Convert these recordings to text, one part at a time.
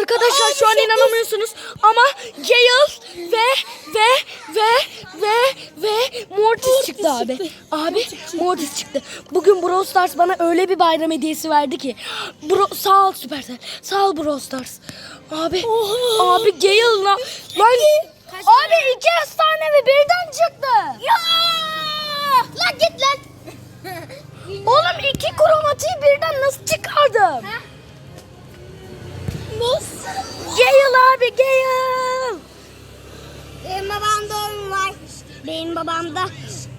Arkadaşlar şu an inanamıyorsunuz ama Gale ve ve ve ve ve Mortis çıktı abi. Abi Mortis çıktı. Bugün Brawl Stars bana öyle bir bayram hediyesi verdi ki. Bro, sağ ol Supercell. Sağ ol Brawl Stars. Abi abi Gale lan. Lan abi iki efsanevi birden çıktı. Ya! Lan git lan. Oğlum iki kromatiği birden nasıl çıkardım? Nasıl? Gale abi Gale. Benim babamda oyun var. Benim babamda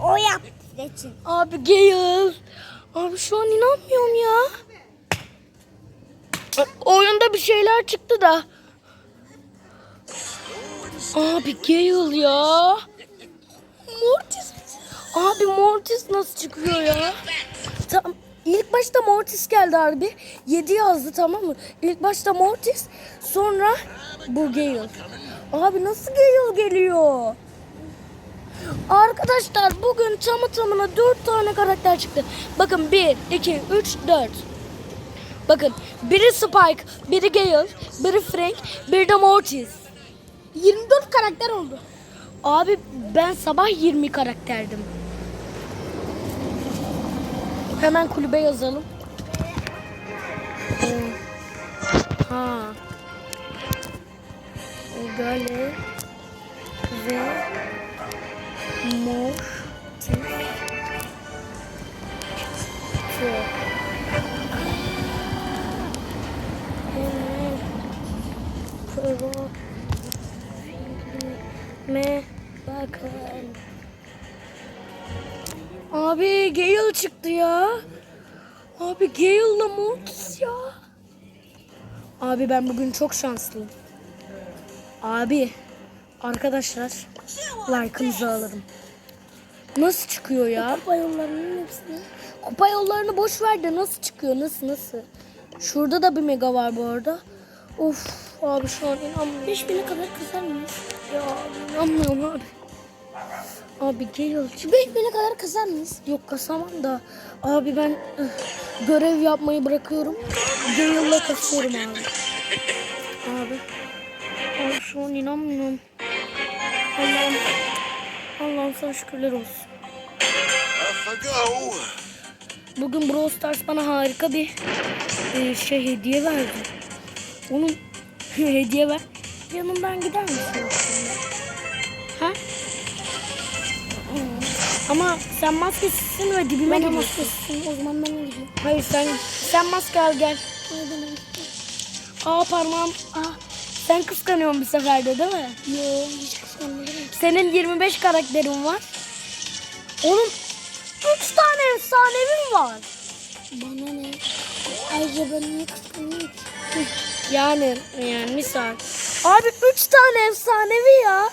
o yaptı için. Abi Gale. Abi şu an inanmıyorum ya. Oyunda bir şeyler çıktı da. Abi Gale ya. Mortis. Abi Mortis nasıl çıkıyor ya? Tam ilk başta Mortis geldi abi. 7 yazdı tamam mı? İlk başta Mortis, sonra bu Gale. Abi nasıl Gale geliyor? Arkadaşlar bugün tamı tamına 4 tane karakter çıktı. Bakın 1, 2, 3, 4. Bakın biri Spike, biri Gale, biri Frank, biri de Mortis. 24 karakter oldu. Abi ben sabah 20 karakterdim. Hemen kulübe yazalım. Ee, Ha. Gale ve. Çok. Hemen profilime bakın. Abi Gale çıktı ya. Abi Gale'la Mortis ya. Abi ben bugün çok şanslıyım. Abi arkadaşlar like'ınızı alırım. Nasıl çıkıyor ya? Kupa yollarının hepsini. Kupa yollarını boş ver de nasıl çıkıyor? Nasıl nasıl? Şurada da bir mega var bu arada. Of abi şu an inanmıyorum. 5000'e kadar kızar mıyız? Ya inanmıyorum abi. Abi Gale çıktı. 5000'e kadar kızar mıyız? Yok kasamam da. Abi ben görev yapmayı bırakıyorum. Gale'la kasıyorum abi. Abi. Abi şu an inanmıyorum. Allah'ım. Allah'ım sana şükürler olsun. Bugün Brawl Stars bana harika bir e, şey hediye verdi. Onun hediye ver. Yanımdan gider misin Ama sen maskesizsin ve dibime Ben gidiyorsun. maskesisin. O zaman ben gideyim? Hayır sen sen maske al gel. Aa parmağım. Aa, sen kıskanıyorsun bir seferde değil mi? Yo hiç kıskanmadım. Senin 25 karakterin var. Onun 3 tane efsanevin var. Bana ne? Ayrıca ben niye kıskanayım ki? Yani yani misal. Abi 3 tane efsanevi ya.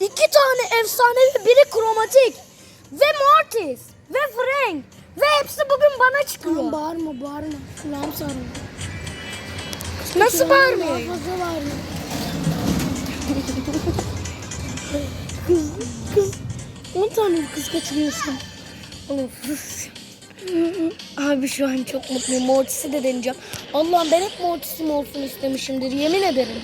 2 tane efsanevi biri kromatik. Ve Mortis. Ve Frank. Ve hepsi bugün bana Tamam çıkıyor. bağırma bağırma. Kulağım sarıyor. Nasıl bağırmıyor? Fazla bağırma. Kız, kız. 10 tane kız kaçırıyorsun. Sus. Abi şu an çok mutluyum. Mortis'i de deneyeceğim. Allah'ım ben hep Mortis'im olsun istemişimdir. Yemin ederim.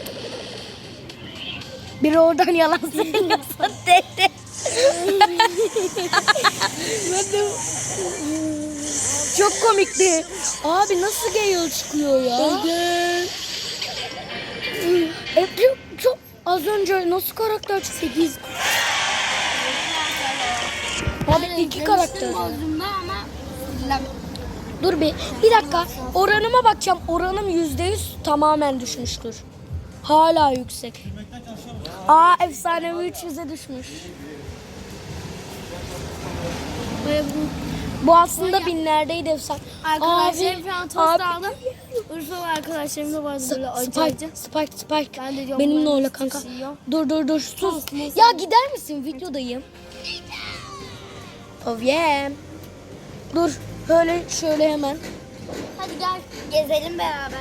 Biri oradan yalan söylüyorsa dedi. çok komikti. Abi nasıl Gale çıkıyor ya? E, çok, çok az önce nasıl karakter çıktı? 8. Abi iki karakter. Dur bir, bir dakika. Oranıma bakacağım. Oranım yüzde yüz tamamen düşmüştür. Hala yüksek. Aa efsanevi 300'e düşmüş. Bu Bu aslında binlerdeydi efsane. Arkadaşlarım şu an tost abi. aldım. Urfa ve arkadaşlarım da vardı böyle acı Spike, acı. Spike, Spike. Ben de diyorum Benimle ben öyle de kanka. Dur dur dur sus. Tost, most. Ya gider misin? Videodayım. Oh yeah. Dur. Böyle şöyle hemen. Hadi gel gezelim beraber.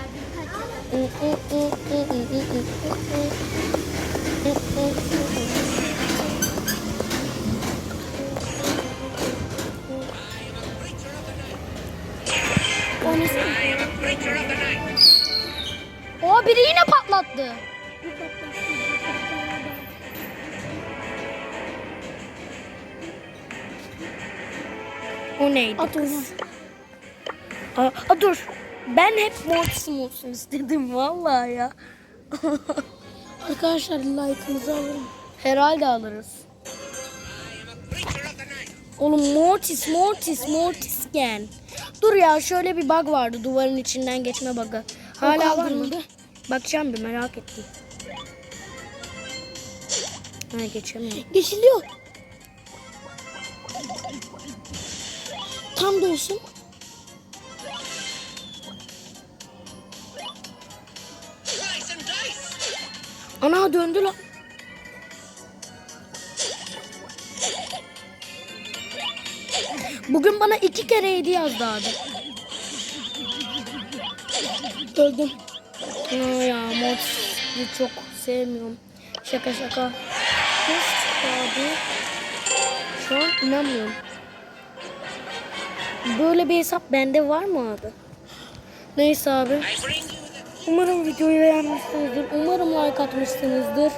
O biri yine patlattı. O neydi? At onu. Aa, aa, dur. Ben hep Mortis'im olsun istedim vallahi ya. Arkadaşlar like'ınızı alırım. Herhalde alırız. Oğlum Mortis, Mortis, Mortis gen. Dur ya şöyle bir bug vardı duvarın içinden geçme bug'ı. Hala var mı? Bakacağım bir merak ettim. Ha geçemiyorum. Geçiliyor. Tam dolsun. Ana döndü lan. Bugün bana iki kere hediye yazdı abi. Öldüm. Aa ya Mortis'i çok sevmiyorum. Şaka şaka. Çıktı abi? Şu an inanmıyorum. Böyle bir hesap bende var mı abi? Neyse abi. Umarım videoyu beğenmişsinizdir. Umarım like atmışsınızdır.